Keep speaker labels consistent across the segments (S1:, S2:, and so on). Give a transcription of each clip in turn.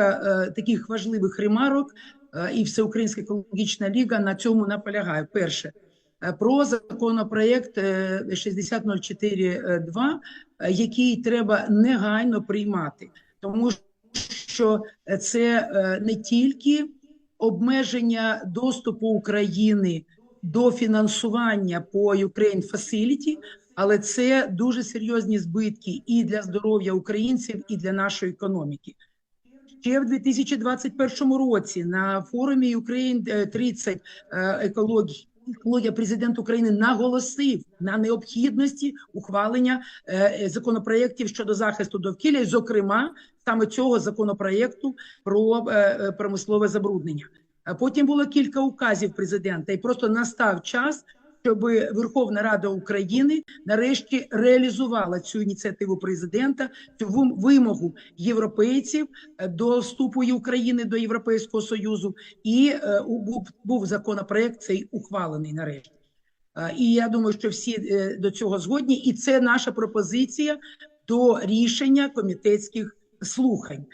S1: е, таких важливих ремарок, е, і Всеукраїнська екологічна ліга на цьому наполягає. Перше е, про законопроект е, 6004.2, е, який треба негайно приймати, тому що це не тільки обмеження доступу України до фінансування по Ukraine Facility, але це дуже серйозні збитки і для здоров'я українців, і для нашої економіки. Ще в 2021 році на форумі Ukraine 30 е, екології. Екологія президент України наголосив на необхідності ухвалення е, законопроєктів щодо захисту довкілля, зокрема, саме цього законопроєкту про е, е, промислове забруднення. Потім було кілька указів президента, і просто настав час, щоб Верховна Рада України нарешті реалізувала цю ініціативу президента, цю вимогу європейців е, до вступу України до Європейського союзу, і е, був, законопроект цей ухвалений нарешті. Е, І я думаю, що всі до цього згодні, і це наша пропозиція до рішення комітетських слухань.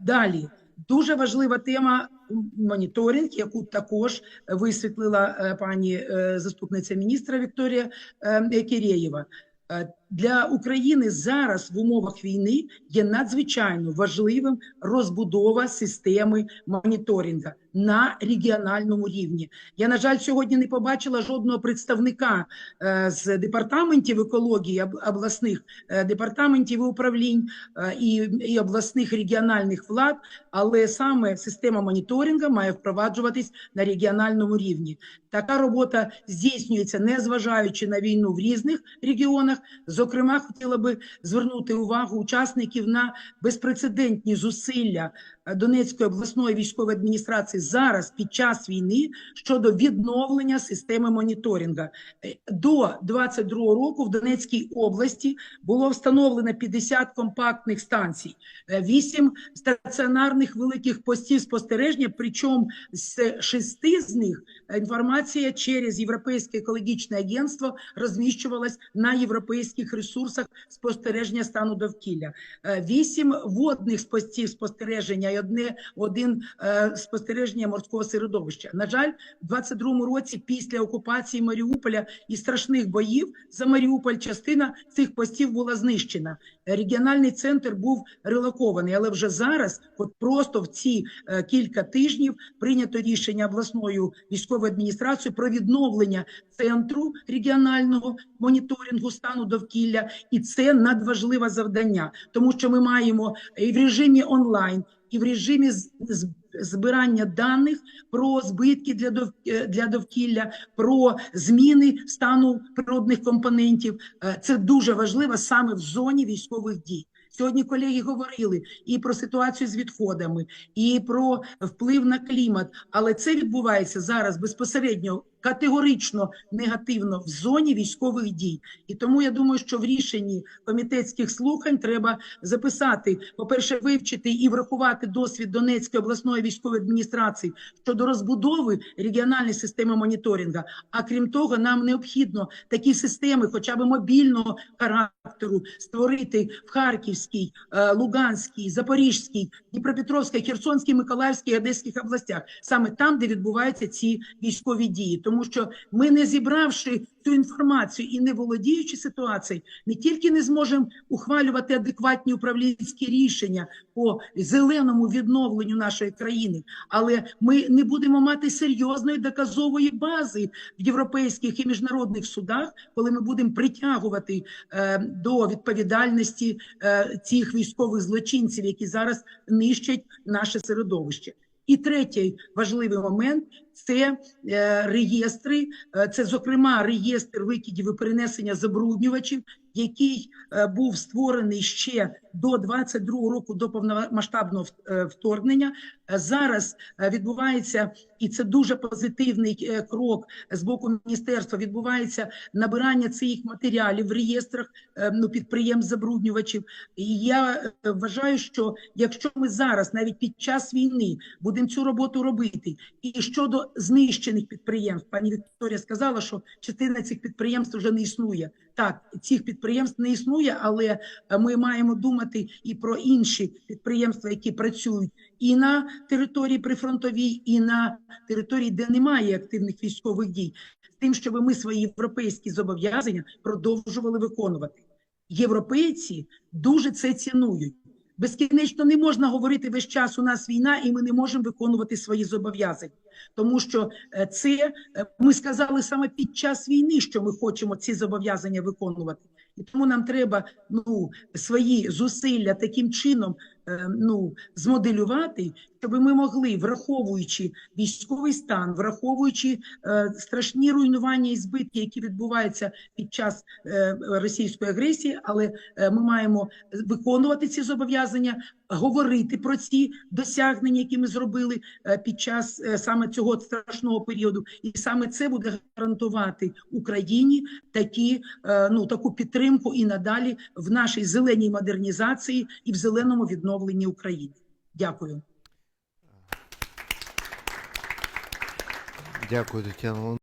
S1: Далі дуже важлива тема моніторинг, яку також висвітлила е, пані е, заступниця міністра Вікторія е, Кірєєва. Е, Для України зараз в умовах війни є надзвичайно важливим розбудова системи моніторинга на регіональному рівні. Я, на жаль, сьогодні не побачила жодного представника е, з департаментів екології обласних е, департаментів управлінь е, і, і обласних регіональних влад, але саме система моніторингу має впроваджуватись на регіональному рівні. Така робота здійснюється, незважаючи на війну в різних регіонах. Зокрема, хотіла би звернути увагу учасників на безпрецедентні зусилля е, Донецької обласної військової адміністрації зараз під час війни щодо відновлення системи моніторинга. Е, До 22 року в Донецькій області було встановлено 50 компактних станцій, 8 стаціонарних великих постів спостереження, причому з шести з них інформація через Європейське екологічне агентство розміщувалась на європейських ресурсах спостереження стану довкілля. Е, Вісім водних постів спостереження і одне один е, спостереження морського середовища. На жаль, в 22-му році, після окупації Маріуполя і страшних боїв за Маріуполь, частина цих постів була знищена. Регіональний центр був релокований, але вже зараз, от просто в ці е, кілька тижнів, прийнято рішення обласною військовою адміністрацією про відновлення центру регіонального моніторингу стану довкілля, і це надважливе завдання, тому що ми маємо і в режимі онлайн, і в режимі збирання даних про збитки е, для довкілля, про зміни стану природних компонентів. Е, Це дуже важливо саме в зоні військових дій. Сьогодні колеги говорили і про ситуацію з відходами, і про вплив на клімат, але це відбувається зараз безпосередньо категорично негативно в зоні військових дій. І тому я думаю, що в рішенні комітетських слухань треба записати, по-перше, вивчити і врахувати досвід Донецької обласної військової адміністрації щодо розбудови регіональної системи моніторингу. А крім того, нам необхідно такі системи, хоча б мобільного характеру, створити в Харківській, е, Луганській, Запорізькій, Дніпропетровській, Херсонській, Миколаївській, Одеських областях, саме там, де відбуваються ці військові дії, тому що ми не зібравши цю інформацію і не володіючи ситуацією, не тільки не зможемо ухвалювати адекватні управлінські рішення по зеленому відновленню нашої країни, але ми не будемо мати серйозної доказової бази в європейських і міжнародних судах, коли ми будемо притягувати е, до відповідальності е, цих військових злочинців, які зараз нищать наше середовище. І третій важливий момент це е, реєстри, е, це зокрема реєстр викидів і перенесення забруднювачів, який е, був створений ще до 22 року до повномасштабного вторгнення. Зараз відбувається, і це дуже позитивний крок з боку міністерства. Відбувається набирання цих матеріалів в реєстрах ну, підприємств забруднювачів. І я вважаю, що якщо ми зараз, навіть під час війни, будемо цю роботу робити, і щодо знищених підприємств, пані Вікторія сказала, що частина цих підприємств вже не існує. так, цих підприємств не існує, але е, ми маємо думати і про інші підприємства, які працюють і на території прифронтовій, і на території, де немає активних військових дій, з тим, щоб ми свої європейські зобов'язання продовжували виконувати. Європейці дуже це цінують. Безкінечно не можна говорити весь час у нас війна, і ми не можемо виконувати свої зобов'язання, тому що е, це е, ми сказали саме під час війни, що ми хочемо ці зобов'язання виконувати. І тому нам треба ну свої зусилля таким чином е, ну змоделювати, щоб ми могли, враховуючи військовий стан, враховуючи е, страшні руйнування і збитки, які відбуваються під час е, російської агресії, але е, ми маємо виконувати ці зобов'язання, говорити про ці досягнення, які ми зробили е, під час е, саме цього страшного періоду, і саме це буде гарантувати Україні такі е, ну таку підтримку і надалі в нашій зеленій модернізації і в зеленому відновленні України. Дякую.
S2: Дякую, Тетяна